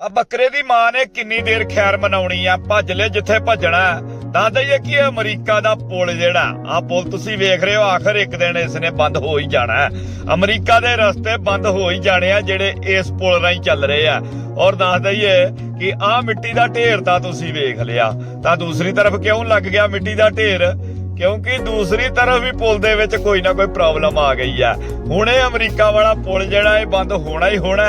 ਆ ਬੱਕਰੇ ਦੀ ਮਾਂ ਨੇ ਕਿੰਨੀ ਦੇਰ ਖੈਰ ਮਨਾਉਣੀ ਆ? ਭੱਜ ਲੈ ਜਿੱਥੇ ਭੱਜਣਾ ਦੱਸ ਦਈਏ ਕਿ ਅਮਰੀਕਾ ਦਾ ਪੁਲ ਜਿਹੜਾ, ਆ ਪੁਲ ਤੁਸੀਂ ਵੇਖ ਰਹੇ ਹੋ, ਆਖਰ ਇੱਕ ਦਿਨ ਇਸ ਨੇ ਬੰਦ ਹੋ ਹੀ ਜਾਣਾ ਅਮਰੀਕਾ ਦੇ ਰਸਤੇ ਬੰਦ ਹੋ ਹੀ ਜਾਣੇ ਆ, ਜਿਹੜੇ ਇਸ ਪੁਲ ਰਾਹੀਂ ਚੱਲ ਰਹੇ ਆ। ਔਰ ਦੱਸ ਦਈਏ ਕਿ ਆ ਮਿੱਟੀ ਦਾ ਢੇਰ ਤਾਂ ਤੁਸੀਂ ਵੇਖ ਲਿਆ। ਤਾਂ ਦੂਸਰੀ ਤਰਫ ਕਿਉਂ ਲੱਗ ਗਿਆ ਮਿੱਟੀ ਦਾ ਢੇਰ? ਕਿਉਂਕਿ ਦੂਸਰੀ ਤਰਫ ਵੀ ਪੁਲ ਦੇ ਵਿੱਚ ਕੋਈ ਨਾ ਕੋਈ ਪ੍ਰੋਬਲਮ ਆ ਗਈ ਆ। ਹੁਣ ਇਹ ਅਮਰੀਕਾ ਵਾਲਾ ਪੁਲ ਜਿਹੜਾ ਇਹ ਬੰਦ ਹੋਣਾ ਹੀ ਹੋਣਾ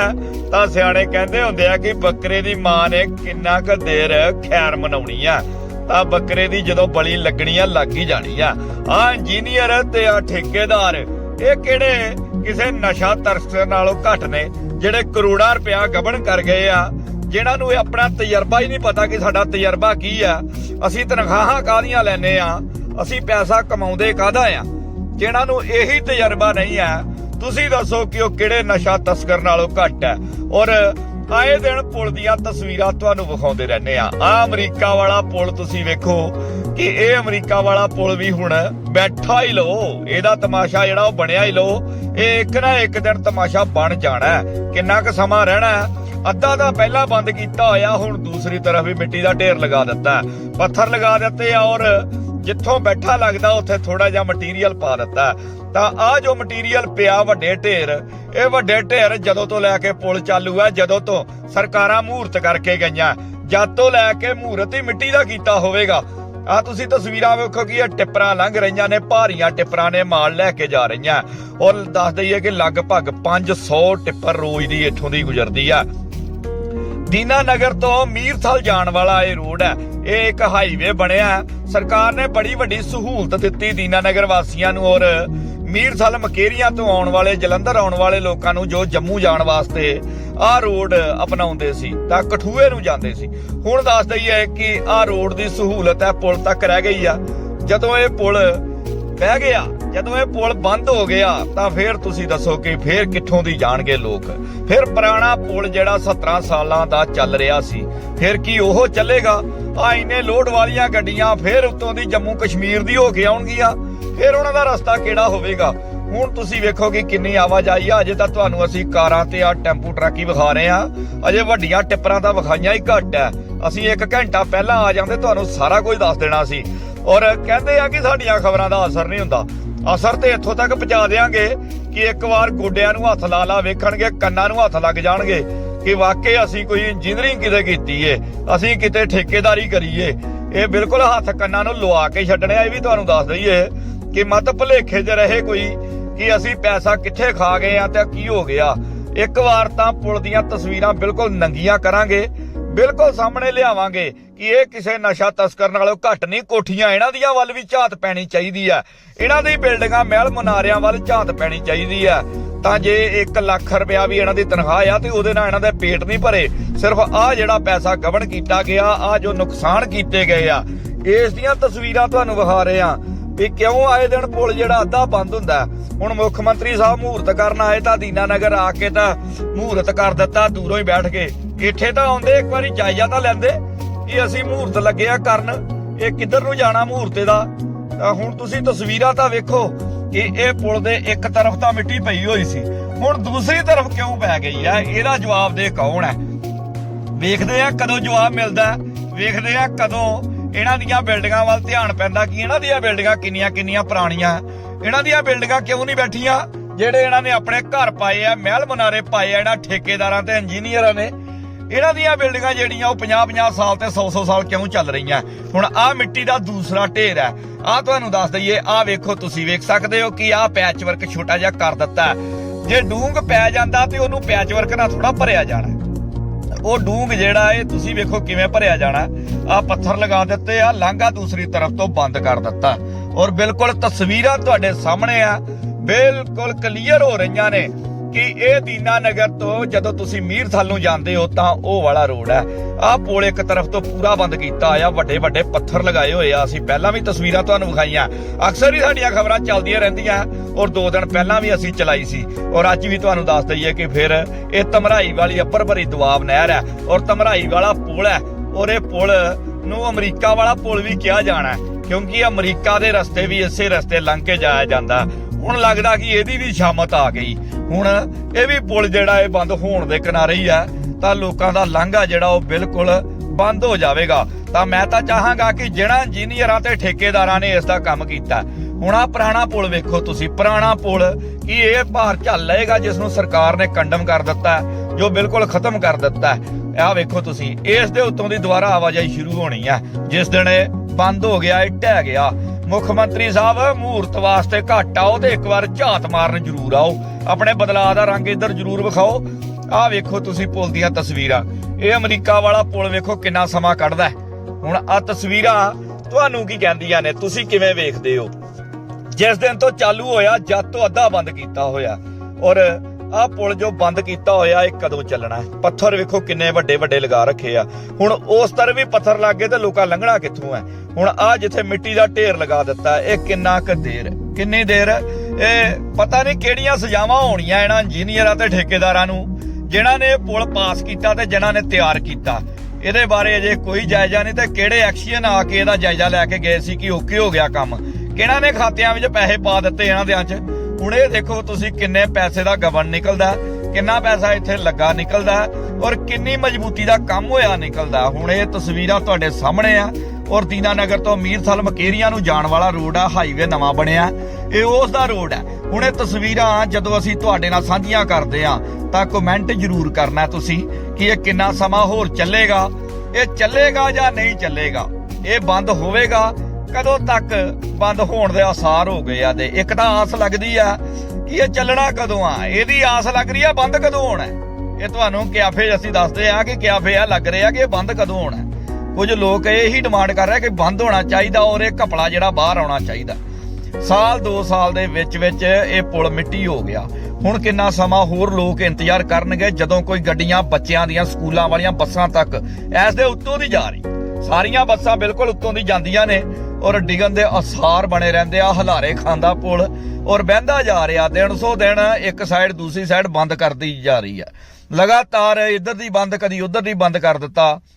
ਤਾਂ ਸਿਆਣੇ ਕਹਿੰਦੇ ਹੁੰਦੇ ਆ ਕਿ ਬੱਕਰੇ ਦੀ ਮਾਂ ਨੇ ਕਿੰਨਾ ਕੁ ਦੇਰ ਖੈਰ ਮਨਾਉਣੀ ਆ। ਤਾਂ ਬੱਕਰੇ ਦੀ ਜਦੋਂ ਬਲੀ ਲੱਗਣੀ ਆ, ਲੱਗ ਹੀ ਜਾਣੀ ਆ। ਆ ਇੰਜੀਨੀਅਰ ਤੇ ਆ ਠੇਕੇਦਾਰ, ਇਹ ਕਿਹੜੇ ਕਿਸੇ ਨਸ਼ਾ ਤਰਸ ਨਾਲੋਂ ਘੱਟ ਨੇ, ਜਿਹੜੇ ਕਰੋੜਾਂ ਰੁਪਇਆ ਗਬਨ ਕਰ ਗਏ ਆ। ਜਿਨ੍ਹਾਂ ਨੂੰ ਇਹ ਆਪਣਾ ਤਜਰਬਾ ਹੀ ਨਹੀਂ ਪਤਾ ਕਿ ਸਾਡਾ ਤਜਰਬਾ ਕੀ ਆ। ਅਸੀਂ ਤਨਖਾਹਾਂ ਕਾਹਦੀਆਂ ਲੈਨੇ ਆ? ਅਸੀਂ ਪੈਸਾ ਕਮਾਉਂਦੇ ਕਾਹਦਾ ਆ? ਜਿਨ੍ਹਾਂ ਨੂੰ ਇਹੀ ਤਜਰਬਾ ਨਹੀਂ ਆ, ਤੁਸੀਂ ਦੱਸੋ ਕਿ ਉਹ ਕਿਹੜੇ ਨਸ਼ਾ ਤਸਕਰ ਨਾਲੋਂ ਘੱਟ ਹੈ ਔਰ ਆਏ ਦਿਨ ਪੁਲ ਦੀਆਂ ਤਸਵੀਰਾਂ ਤੁਹਾਨੂੰ ਵਿਖਾਉਂਦੇ ਰਹਿੰਦੇ ਆ। ਆ ਅਮਰੀਕਾ ਵਾਲਾ ਪੁਲ ਤੁਸੀਂ ਵੇਖੋ ਕਿ ਇਹ ਅਮਰੀਕਾ ਵਾਲਾ ਪੁਲ ਵੀ ਹੁਣ ਬੈਠਾ ਹੀ ਲੋ ਇਹਦਾ ਤਮਾਸ਼ਾ ਜਿਹੜਾ ਉਹ ਬਣਿਆ ਹੀ ਲੋ ਇਹ ਇੱਕ ਨਾ ਇੱਕ ਦਿਨ ਤਮਾਸ਼ਾ ਬਣ ਜਾਣਾ ਕਿੰਨਾ ਕੁ ਸਮਾਂ ਰਹਿਣਾ ਅੱਧਾ ਤਾਂ ਪਹਿਲਾਂ ਬੰਦ ਕੀਤਾ ਹੋਇਆ, ਹੁਣ ਦੂਸਰੀ ਤਰਫ ਵੀ ਮਿੱਟੀ ਦਾ ਢੇਰ ਲਗਾ ਦਿੱਤਾ ਪੱਥਰ ਲਗਾ ਦਿੱਤੇ ਆ ਔਰ ਜਿੱਥੋਂ ਬੈਠਾ ਲੱਗਦਾ, ਉੱਥੇ ਥੋੜਾ ਜਿਹਾ ਮਟੀਰੀਅਲ ਪਾ ਦਿੱਤਾ। ਤਾਂ ਆ ਜੋ ਮਟੀਰੀਅਲ ਪਿਆ ਵੱਡੇ ਢੇਰ, ਇਹ ਵੱਡੇ ਢੇਰ ਜਦੋਂ ਤੋਂ ਲੈ ਕੇ ਪੁਲ ਚਾਲੂ ਹੈ ਜਦੋਂ ਤੋਂ ਸਰਕਾਰਾਂ ਮਹੂਰਤ ਕਰਕੇ ਗਈਆਂ, ਜਦ ਤੋਂ ਲੈ ਕੇ ਮਹੂਰਤ ਹੀ ਮਿੱਟੀ ਦਾ ਕੀਤਾ ਹੋਵੇਗਾ। ਆ ਤੁਸੀਂ ਤਸਵੀਰਾਂ ਵੇਖੋ ਕਿ ਇਹ ਟਿੱਪਰਾਂ ਲੰਘ ਰਹੀਆਂ ਨੇ, ਭਾਰੀਆਂ ਟਿੱਪਰਾਂ ਨੇ ਮਾਲ ਲੈ ਕੇ ਜਾ ਰਹੀਆਂ। ਔਰ ਦੱਸ ਦਈਏ ਕਿ ਲਗਭਗ 500 ਟਿੱਪਰ ਰੋਜ਼ ਦੀ ਇੱਥੋਂ ਦੀ ਗੁਜ਼ਰਦੀ ਆ। ਦੀਨਾ ਨਗਰ ਤੋਂ ਮੀਰਥਲ ਜਾਣ ਵਾਲਾ ਇਹ ਰੋਡ ਹੈ। ਇਹ ਇੱਕ ਹਾਈਵੇ ਬਣਿਆ ਸਰਕਾਰ ਨੇ ਬੜੀ ਵੱਡੀ ਸਹੂਲਤ ਦਿੱਤੀ ਦੀਨਾ ਨਗਰ ਵਾਸੀਆਂ ਨੂੰ ਔਰ ਮੀਰਥਲ ਮਕੇਰੀਆਂ ਤੋਂ ਆਉਣ ਵਾਲੇ, ਜਲੰਧਰ ਆਉਣ ਵਾਲੇ ਲੋਕਾਂ ਨੂੰ ਜੋ ਜੰਮੂ ਜਾਣ ਵਾਸਤੇ ਆਹ ਰੋਡ ਅਪਣਾਉਂਦੇ ਸੀ, ਤਾਂ ਕਠੂਏ ਨੂੰ ਜਾਂਦੇ ਸੀ। ਹੁਣ ਦੱਸ ਦਈਏ ਕਿ ਆਹ ਰੋਡ ਦੀ ਸਹੂਲਤ ਹੈ, ਪੁਲ ਤੱਕ ਰਹਿ ਗਈ ਆ। ਜਦੋਂ ਇਹ ਪੁਲ ਬਹਿ ਗਿਆ ਜਦੋਂ ਇਹ ਪੁਲ ਬੰਦ ਹੋ ਗਿਆ, ਤਾਂ ਫਿਰ ਤੁਸੀਂ ਦੱਸੋ ਕਿ ਫਿਰ ਕਿੱਥੋਂ ਦੀ ਜਾਣਗੇ ਲੋਕ? ਫਿਰ ਪੁਰਾਣਾ ਪੁਲ ਜਿਹੜਾ 17 ਸਾਲਾਂ ਦਾ ਚੱਲ ਰਿਹਾ ਸੀ, ਫਿਰ ਕੀ ਉਹ ਚੱਲੇਗਾ? ਆ ਇੰਨੇ ਲੋਡ ਵਾਲੀਆਂ ਗੱਡੀਆਂ ਫਿਰ ਉੱਤੋਂ ਦੀ ਜੰਮੂ ਕਸ਼ਮੀਰ ਦੀ ਹੋ ਕੇ ਆਉਣਗੀਆਂ। ਫਿਰ ਉਹਨਾਂ ਦਾ ਰਸਤਾ ਕਿਹੜਾ ਹੋਵੇਗਾ? ਹੁਣ ਤੁਸੀਂ ਵੇਖੋ ਕਿ ਕਿੰਨੀ ਆਵਾਜਾਈ ਆ। ਅਜੇ ਤਾਂ ਤੁਹਾਨੂੰ ਅਸੀਂ ਕਾਰਾਂ ਤੇ ਆ ਟੈਂਪੂ ਟਰੱਕ ਹੀ ਵਿਖਾ ਰਹੇ ਆ ਅਜੇ ਵੱਡੀਆਂ ਟਿੱਪਰਾਂ ਤਾਂ ਵਿਖਾਈਆਂ ਹੀ ਘੱਟ ਹੈ। ਅਸੀਂ 1 ਘੰਟਾ ਪਹਿਲਾਂ ਆ ਜਾਂਦੇ, ਤੁਹਾਨੂੰ ਸਾਰਾ ਕੁਝ ਦੱਸ ਦੇਣਾ ਸੀ। ਔਰ ਕਹਿੰਦੇ ਆ ਕਿ ਸਾਡੀਆਂ ਖਬਰਾਂ ਦਾ ਅਸਰ ਨਹੀਂ ਹੁੰਦਾ। ਅਸਰ ਤੇ ਇੱਥੋਂ ਤੱਕ ਪਹੁੰਚਾ ਦੇਾਂਗੇ ਕਿ ਇੱਕ ਵਾਰ ਗੋਡਿਆਂ ਨੂੰ ਹੱਥ ਲਾ ਲਾ ਵੇਖਣਗੇ, ਕੰਨਾਂ ਨੂੰ ਹੱਥ ਲੱਗ ਜਾਣਗੇ ਕਿ ਵਾਕਈ ਅਸੀਂ ਕੋਈ ਇੰਜੀਨੀਅਰਿੰਗ ਕਿਤੇ ਕੀਤੀ ਏ, ਅਸੀਂ ਕਿਤੇ ਠੇਕੇਦਾਰੀ ਕਰੀਏ ਇਹ ਬਿਲਕੁਲ ਹੱਥ ਕੰਨਾਂ ਨੂੰ ਲਵਾ ਕੇ ਛੱਡਣੇ ਇਹ ਵੀ ਤੁਹਾਨੂੰ ਦੱਸ ਦਈਏ ਕਿ ਮਤ ਭੁਲੇਖੇ 'ਚ ਰਹੇ ਕੋਈ ਕਿ ਅਸੀਂ ਪੈਸਾ ਕਿੱਥੇ ਖਾ ਗਏ ਆ ਤੇ ਕੀ ਹੋ ਗਿਆ। ਇੱਕ ਵਾਰ ਤਾਂ ਪੁਲ ਦੀਆਂ ਤਸਵੀਰਾਂ ਬਿਲਕੁਲ ਨੰਗੀਆਂ ਕਰਾਂਗੇ। ਬਿਲਕੁਲ ਸਾਹਮਣੇ ਲਿਆਵਾਂਗੇ ਕਿ ਇਹ ਕਿਸੇ ਨਸ਼ਾ ਤਸਕਰ ਨਾਲੋਂ ਘੱਟ ਨਹੀਂ, ਕੋਠੀਆਂ ਇਹਨਾਂ ਦੀਆਂ ਵੱਲ ਵੀ ਝਾਤ ਪੈਣੀ ਚਾਹੀਦੀ ਹੈ। ਇਹਨਾਂ ਦੀ ਬਿਲਡਿੰਗਾਂ ਮਹਿਲ ਮਨਾਰਿਆਂ ਵੱਲ ਝਾਤ ਪੈਣੀ ਚਾਹੀਦੀ ਹੈ। ਤਾਂ ਜੇ 1 ਲੱਖ ਰੁਪਇਆ ਵੀ ਇਹਨਾਂ ਦੀ ਤਨਖਾਹ ਆ ਤੇ ਉਹਦੇ ਨਾਲ ਇਹਨਾਂ ਦੇ ਪੇਟ ਨਹੀਂ ਭਰੇ, ਸਿਰਫ ਆ ਜਿਹੜਾ ਪੈਸਾ ਗਵਨ ਕੀਤਾ ਗਿਆ, ਆ ਜੋ ਨੁਕਸਾਨ ਕੀਤੇ ਗਏ ਆ। ਇਸ ਦੀਆਂ ਤਸਵੀਰਾਂ ਤੁਹਾਨੂੰ ਵਿਖਾ ਰਹੇ ਆ ਵੀ ਕਿਉਂ ਆਏ ਦਿਨ ਪੁਲ ਜਿਹੜਾ ਅੱਧਾ ਬੰਦ ਹੁੰਦਾ? ਹੁਣ ਮੁੱਖ ਮੰਤਰੀ ਸਾਹਿਬ ਮਹੂਰਤ ਕਰਨ ਆਏ ਤਾਂ ਦੀਨਾ ਨਗਰ ਆ ਕੇ ਤਾਂ ਮਹੂਰਤ ਕਰ ਦਿੱਤਾ, ਦੂਰੋਂ ਹੀ ਬੈਠ ਕੇ ਇੱਥੇ ਤਾਂ ਆਉਂਦੇ, ਇੱਕ ਵਾਰੀ ਜਾਇਜ਼ਾ ਤਾਂ ਲੈਂਦੇ ਕਿ ਅਸੀਂ ਮਹੂਰਤ ਲੱਗੇ ਕਰਨ। ਇਹ ਕਿੱਧਰ ਨੂੰ ਜਾਣਾ ਮਹੂਰਤੇ ਦਾ? ਤਾਂ ਹੁਣ ਤੁਸੀਂ ਤਸਵੀਰਾਂ ਤਾਂ ਵੇਖੋ ਕਿ ਇਹ ਪੁਲ ਦੇ ਇੱਕ ਤਰਫ ਤਾਂ ਮਿੱਟੀ ਪਈ ਹੋਈ ਸੀ। ਹੁਣ ਦੂਸਰੀ ਤਰਫ ਕਿਉਂ ਪੈ ਗਈ ਹੈ? ਇਹਦਾ ਜਵਾਬ ਦੇ ਕੌਣ ਹੈ? ਵੇਖਦੇ ਆ ਕਦੋਂ ਜਵਾਬ ਮਿਲਦਾ ਵੇਖਦੇ ਆ ਕਦੋਂ ਇਹਨਾਂ ਦੀਆਂ ਬਿਲਡਿੰਗਾਂ ਵੱਲ ਧਿਆਨ ਪੈਂਦਾ ਕਿ ਇਹਨਾਂ ਦੀਆਂ ਬਿਲਡਿੰਗਾਂ ਕਿੰਨੀਆਂ ਕਿੰਨੀਆਂ ਪੁਰਾਣੀਆਂ? ਇਹਨਾਂ ਦੀਆਂ ਬਿਲਡਿੰਗਾਂ ਕਿਉਂ ਨਹੀਂ ਬੈਠੀਆਂ? ਜਿਹੜੇ ਇਹਨਾਂ ਨੇ ਆਪਣੇ ਘਰ ਪਾਏ ਆ, ਮਹਿਲ ਮਨਾਰੇ ਪਾਏ ਆ, ਇਹਨਾਂ ਠੇਕੇਦਾਰਾਂ ਤੇ ਇੰਜੀਨੀਅਰਾਂ ਨੇ। ਇਹਨਾਂ ਦੀਆਂ ਬਿਲਡਿੰਗਾਂ ਜਿਹੜੀਆਂ ਉਹ 50-50 ਸਾਲ ਤੇ 100-100 ਸਾਲ ਕਿਉਂ ਚੱਲ ਰਹੀਆਂ? ਹੁਣ ਆਹ ਮਿੱਟੀ ਦਾ ਦੂਸਰਾ ਢੇਰ ਹੈ। ਆਹ ਤੁਹਾਨੂੰ ਦੱਸ ਦਈਏ ਆਹ ਵੇਖੋ ਤੁਸੀਂ ਵੇਖ ਸਕਦੇ ਹੋ ਕਿ ਆਹ ਪੈਚ ਵਰਕ ਛੋਟਾ ਜਿਹਾ ਕਰ ਦਿੱਤਾ ਜੇ ਡੂੰਗ ਪੈ ਜਾਂਦਾ ਤੇ ਉਹਨੂੰ ਪੈਚ ਵਰਕ ਨਾਲ ਥੋੜਾ ਭਰਿਆ ਜਾਣਾ ਉਹ ਡੂੰਗ ਜਿਹੜਾ ਇਹ ਤੁਸੀਂ ਵੇਖੋ ਕਿਵੇਂ ਭਰਿਆ ਜਾਣਾ ਆ ਪੱਥਰ ਲਗਾ ਦਿੱਤੇ ਆ, ਲਾਂਘਾ ਦੂਸਰੀ ਤਰਫ ਤੋਂ ਬੰਦ ਕਰ ਦਿੱਤਾ। ਔਰ ਬਿਲਕੁਲ ਤਸਵੀਰਾਂ ਤੁਹਾਡੇ ਸਾਹਮਣੇ ਆ, ਬਿਲਕੁਲ ਕਲੀਅਰ ਹੋ ਰਹੀਆਂ ਨੇ ਕਿ ਇਹ ਦੀਨਾ ਨਗਰ ਤੋਂ ਜਦੋਂ ਤੁਸੀਂ ਮੀਰਥਲ ਨੂੰ ਜਾਂਦੇ ਹੋ ਤਾਂ ਉਹ ਵਾਲਾ ਰੋਡ ਹੈ। ਆਹ ਪੁਲ ਇੱਕ ਤਰਫ ਤੋਂ ਪੂਰਾ ਬੰਦ ਕੀਤਾ ਆ ਵੱਡੇ ਵੱਡੇ ਪੱਥਰ ਲਗਾਏ ਹੋਏ ਆ। ਅਸੀਂ ਪਹਿਲਾਂ ਵੀ ਤਸਵੀਰਾਂ ਤੁਹਾਨੂੰ ਵਿਖਾਈਆਂ। ਅਕਸਰ ਹੀ ਸਾਡੀਆਂ ਖਬਰਾਂ ਚੱਲਦੀਆਂ ਰਹਿੰਦੀਆਂ ਔਰ ਦੋ ਦਿਨ ਪਹਿਲਾਂ ਵੀ ਅਸੀਂ ਚਲਾਈ ਸੀ। ਔਰ ਅੱਜ ਵੀ ਤੁਹਾਨੂੰ ਦੱਸ ਦਈਏ ਕਿ ਫਿਰ ਇਹ ਤਮਰਾਈ ਵਾਲੀ ਅੱਪਰ ਭਰੀ ਦੁਆਬ ਨਹਿਰ ਹੈ ਔਰ ਤਮਰਾਈ ਵਾਲਾ ਪੁਲ ਹੈ। ਔਰ ਇਹ ਪੁਲ ਨੂੰ ਅਮਰੀਕਾ ਵਾਲਾ ਪੁਲ ਵੀ ਕਿਹਾ ਜਾਣਾ ਕਿਉਂਕਿ ਅਮਰੀਕਾ ਦੇ ਰਸਤੇ ਵੀ ਇਸੇ ਰਸਤੇ ਲੰਘ ਕੇ ਜਾਇਆ ਜਾਂਦਾ। ਹੁਣ ਲੱਗਦਾ ਕਿ ਇਹਦੀ ਵੀ ਸ਼ਾਮਤ ਆ ਗਈ। ਹੁਣ ਇਹ ਵੀ ਪੁਲ ਜਿਹੜਾ ਇਹ ਬੰਦ ਹੋਣ ਦੇ ਕਿਨਾਰੇ ਹੀ ਆ, ਤਾਂ ਲੋਕਾਂ ਦਾ ਲਾਂਘਾ ਜਿਹੜਾ ਉਹ ਬਿਲਕੁਲ ਬੰਦ ਹੋ ਜਾਵੇਗਾ। ਤਾਂ ਮੈਂ ਤਾਂ ਚਾਹਾਂਗਾ ਕਿ ਜਿਹੜਾ ਇੰਜੀਨੀਅਰਾਂ ਤੇ ਠੇਕੇਦਾਰਾਂ ਨੇ ਇਸ ਦਾ ਕੰਮ ਕੀਤਾ, ਹੁਣ ਆ ਪੁਰਾਣਾ ਪੁਲ ਵੇਖੋ ਤੁਸੀਂ, ਪੁਰਾਣਾ ਪੁਲ, ਕੀ ਇਹ ਭਾਰ ਝੱਲ ਲਏਗਾ ਜਿਸ ਨੂੰ ਸਰਕਾਰ ਨੇ ਕੰਡਮ ਕਰ ਦਿੱਤਾ। ਜੋ ਬਿਲਕੁਲ ਖਤਮ ਕਰ ਦਿੱਤਾ ਹੈ। ਆਹ ਵੇਖੋ ਤੁਸੀਂ, ਇਸ ਦੇ ਉੱਤੋਂ ਦੀ ਦੁਬਾਰਾ ਆਵਾਜਾਈ ਸ਼ੁਰੂ ਹੋਣੀ ਹੈ। ਜਿਸ ਦਿਨ ਇਹ ਬੰਦ ਹੋ ਗਿਆ, ਇਹ ਢਹਿ ਗਿਆ। ਮੁੱਖ ਮੰਤਰੀ ਸਾਹਿਬ ਮਹੂਰਤ ਵਾਸਤੇ ਘੱਟ ਆਓ ਤੇ ਇੱਕ ਵਾਰ ਝਾਤ ਮਾਰਨ ਜ਼ਰੂਰ ਆਓ। ਆਪਣੇ ਬਦਲਾਅ ਦਾ ਰੰਗ ਇੱਧਰ ਜ਼ਰੂਰ ਵਿਖਾਓ। ਆਹ ਵੇਖੋ ਤੁਸੀਂ ਪੁਲ ਦੀਆਂ ਤਸਵੀਰਾਂ। ਇਹ ਅਮਰੀਕਾ ਵਾਲਾ ਪੁਲ ਵੇਖੋ ਕਿੰਨਾ ਸਮਾਂ ਕੱਢਦਾ ਹੁਣ ਆ ਤਸਵੀਰਾਂ ਤੁਹਾਨੂੰ ਕੀ ਕਹਿੰਦੀਆਂ ਨੇ, ਤੁਸੀਂ ਕਿਵੇਂ ਵੇਖਦੇ ਹੋ? ਜਿਸ ਦਿਨ ਤੋਂ ਚਾਲੂ ਹੋਇਆ, ਜਦ ਤੋਂ ਅੱਧਾ ਬੰਦ ਕੀਤਾ ਹੋਇਆ। ਔਰ ਆਹ ਪੁਲ ਜੋ ਬੰਦ ਕੀਤਾ ਹੋਇਆ, ਇਹ ਕਦੋਂ ਚੱਲਣਾ ਪੱਥਰ ਵੇਖੋ ਕਿੰਨੇ ਵੱਡੇ ਵੱਡੇ ਲਗਾ ਰੱਖੇ ਆ। ਹੁਣ ਉਸ ਤਰ ਵੀ ਪੱਥਰ ਲੱਗ ਗਏ ਤੇ ਲੋਕਾਂ ਲੰਘਣਾ ਕਿੱਥੋਂ ਹੈ? ਹੁਣ ਆ ਜਿੱਥੇ ਮਿੱਟੀ ਦਾ ਢੇਰ ਲਗਾ ਦਿੱਤਾ, ਇਹ ਕਿੰਨਾ ਕੁ ਦੇਰ ਕਿੰਨੀ ਦੇਰ ਇਹ ਪਤਾ ਨਹੀਂ ਕਿਹੜੀਆਂ ਸਜ਼ਾਵਾਂ ਹੋਣੀਆਂ ਇਹਨਾਂ ਇੰਜੀਨੀਅਰਾਂ ਤੇ ਠੇਕੇਦਾਰਾਂ ਨੂੰ, ਜਿਨ੍ਹਾਂ ਨੇ ਪੁਲ ਪਾਸ ਕੀਤਾ ਤੇ ਜਿਨ੍ਹਾਂ ਨੇ ਤਿਆਰ ਕੀਤਾ। ਇਹਦੇ ਬਾਰੇ ਅਜੇ ਕੋਈ ਜਾਇਜ਼ਾ ਨਹੀਂ ਤੇ ਕਿਹੜੇ ਐਕਸ਼ਨ ਆ ਕੇ ਇਹਦਾ ਜਾਇਜ਼ਾ ਲੈ ਕੇ ਗਏ ਸੀ ਕਿ ਓਕੇ ਹੋ ਗਿਆ ਕੰਮ? ਕਿਹਨਾਂ ਨੇ ਖਾਤਿਆਂ ਵਿੱਚ ਪੈਸੇ ਪਾ ਦਿੱਤੇ ਇਹਨਾਂ ਦੇ ਚ? ਹੁਣ ਇਹ ਦੇਖੋ ਤੁਸੀਂ ਕਿੰਨੇ ਪੈਸੇ ਦਾ ਗਵਨ ਨਿਕਲਦਾ, ਕਿੰਨਾ ਪੈਸਾ ਇੱਥੇ ਲੱਗਾ ਨਿਕਲਦਾ ਔਰ ਕਿੰਨੀ ਮਜ਼ਬੂਤੀ ਦਾ ਕੰਮ ਹੋਇਆ ਨਿਕਲਦਾ। ਹੁਣ ਇਹ ਤਸਵੀਰਾਂ ਤੁਹਾਡੇ ਸਾਹਮਣੇ ਆ ਔਰ ਦੀਨਾਨਗਰ ਤੋਂ ਮੀਰਸਲ ਮਕੇਰੀਆਂ ਨੂੰ ਜਾਣ ਵਾਲਾ ਰੋਡ ਆ ਹਾਈਵੇ ਨਵਾਂ ਬਣਿਆ। ਇਹ ਉਸ ਦਾ ਰੋਡ ਹੈ ਹੁਣ ਇਹ ਤਸਵੀਰਾਂ ਜਦੋਂ ਅਸੀਂ ਤੁਹਾਡੇ ਨਾਲ ਸਾਂਝੀਆਂ ਕਰਦੇ ਆ, ਤਾਂ ਕਮੈਂਟ ਜ਼ਰੂਰ ਕਰਨਾ ਤੁਸੀਂ ਕਿ ਇਹ ਕਿੰਨਾ ਸਮਾਂ ਹੋਰ ਚੱਲੇਗਾ। ਇਹ ਚੱਲੇਗਾ ਜਾਂ ਨਹੀਂ ਚੱਲੇਗਾ? ਇਹ ਬੰਦ ਹੋਵੇਗਾ ਕਦੋਂ ਤੱਕ ਬੰਦ ਹੋਣ ਦੇ ਆਸਾਰ ਹੋ ਗਏ ਆ ਤੇ ਇੱਕ ਤਾਂ ਆਸ ਲੱਗਦੀ ਆ ਕਿ ਇਹ ਚੱਲਣਾ ਕਦੋਂ ਆ? ਇਹਦੀ ਆਸ ਲੱਗ ਰਹੀ ਆ, ਬੰਦ ਕਦੋਂ ਹੋਣਾ? ਇਹ ਤੁਹਾਨੂੰ ਕਿਆਫੇ ਅਸੀਂ ਦੱਸਦੇ ਆ ਕਿ ਕਿਆਫੇ ਆ, ਲੱਗ ਰਿਹਾ ਕਿ ਇਹ ਬੰਦ ਕਦੋਂ ਹੋਣਾ? ਕੁਝ ਲੋਕ ਇਹ ਹੀ ਡਿਮਾਂਡ ਕਰ ਰਹੇ ਕਿ ਬੰਦ ਹੋਣਾ ਚਾਹੀਦਾ ਔਰ ਇਹ ਘਪਲਾ ਜਿਹੜਾ ਬਾਹਰ ਆਉਣਾ ਚਾਹੀਦਾ। ਸਾਲ 2 ਸਾਲ ਦੇ ਵਿੱਚ ਵਿੱਚ ਇਹ ਪੁਲ ਮਿੱਟੀ ਹੋ ਗਿਆ। ਹੁਣ ਕਿੰਨਾ ਸਮਾਂ ਹੋਰ ਲੋਕ ਇੰਤਜ਼ਾਰ ਕਰਨਗੇ ਜਦੋਂ ਕੋਈ ਗੱਡੀਆਂ ਬੱਚਿਆਂ ਦੀਆਂ ਸਕੂਲਾਂ ਵਾਲੀਆਂ ਬੱਸਾਂ ਤੱਕ ਐਸ ਦੇ ਉੱਤੋਂ ਦੀ ਜਾ ਰਹੀ। ਸਾਰੀਆਂ ਬੱਸਾਂ ਬਿਲਕੁਲ ਉੱਤੋਂ ਦੀ ਜਾਂਦੀਆਂ ਨੇ। ਔਰ ਡਿਗਣ ਦੇ ਅਸਾਰ ਬਣੇ ਰਹਿੰਦੇ ਆ, ਹਲਾਰੇ ਖਾਂਦਾ ਪੁਲ ਔਰ ਬਹਿੰਦਾ ਜਾ ਰਿਹਾ। ਦਿਨ ਸੋ ਦਿਨ ਇੱਕ ਸਾਈਡ ਦੂਸਰੀ ਸਾਈਡ ਬੰਦ ਕਰਦੀ ਜਾ ਰਹੀ ਹੈ। ਲਗਾਤਾਰ ਇੱਧਰ ਦੀ ਬੰਦ, ਕਦੀ ਉੱਧਰ ਦੀ ਬੰਦ ਕਰ ਦਿੱਤਾ।